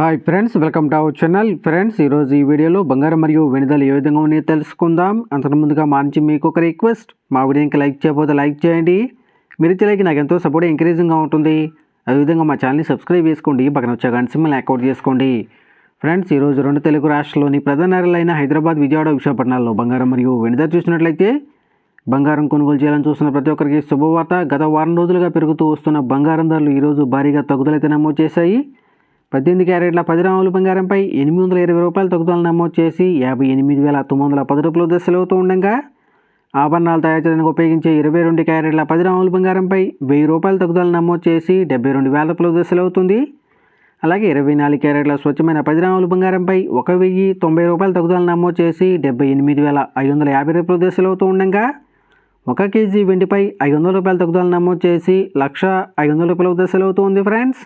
Hi friends welcome to our channel friends ఈరోజు ఈ వీడియోలో బంగారం మరియు వెనుదలు ఏ విధంగా ఉన్నాయో తెలుసుకుందాం. అంతకు ముందుగా మా నుంచి మీకు ఒక రిక్వెస్ట్ మా వీడియోకి లైక్ చేయకపోతే లైక్ చేయండి. మీరు ఇచ్చే నాకు ఎంతో సపోర్ట్ ఎంకరేజింగ్గా ఉంటుంది. అదేవిధంగా మా ఛానల్ని సబ్స్క్రైబ్ చేసుకోండి. పక్కన వచ్చే గంట సిమ్మల్ని అకౌంట్ చేసుకోండి. ఫ్రెండ్స్ ఈరోజు రెండు తెలుగు రాష్ట్రాల్లోని ప్రధాన నగరాలైన హైదరాబాద్ విజయవాడ విశాఖపట్నాల్లో బంగారం మరియు వెనుద చూసినట్లయితే బంగారం కొనుగోలు చేయాలని చూస్తున్న ప్రతి ఒక్కరికి శుభవార్త. గత వారం రోజులుగా పెరుగుతూ వస్తున్న బంగారం ధరలు ఈరోజు భారీగా తగ్గుదలైతే నమోదు చేశాయి. పద్దెనిమిది క్యారెట్ల పది రాములు బంగారంపై ఎనిమిది వందల ఇరవై రూపాయల తగ్గుదల నమోదు చేసి యాభై ఎనిమిది వేల తొమ్మిది వందల పది రూపాయలు దశలు అవుతూ ఉండగా ఆభరణాలు తయారు చేయడానికి ఉపయోగించే ఇరవై రెండు క్యారెట్ల పది రాములు బంగారంపై వెయ్యి రూపాయల తగ్గుదల నమోదు చేసి డెబ్బై రెండు వేల రూపాయలు దశలు అవుతుంది. అలాగే ఇరవై నాలుగు క్యారెట్ల స్వచ్ఛమైన పది రాములు బంగారంపై ఒక వెయ్యి తొంభై రూపాయల తగ్గుదల నమోదు చేసి డెబ్బై ఎనిమిది వేల ఐదు వందల యాభై రూపాయలు దశలు అవుతూ ఉండగా ఒక కేజీ వెండిపై ఐదు వందల రూపాయల తగ్గుదల నమోదు చేసి లక్ష ఐదు వందల రూపాయల దశలు ఉంది ఫ్రెండ్స్.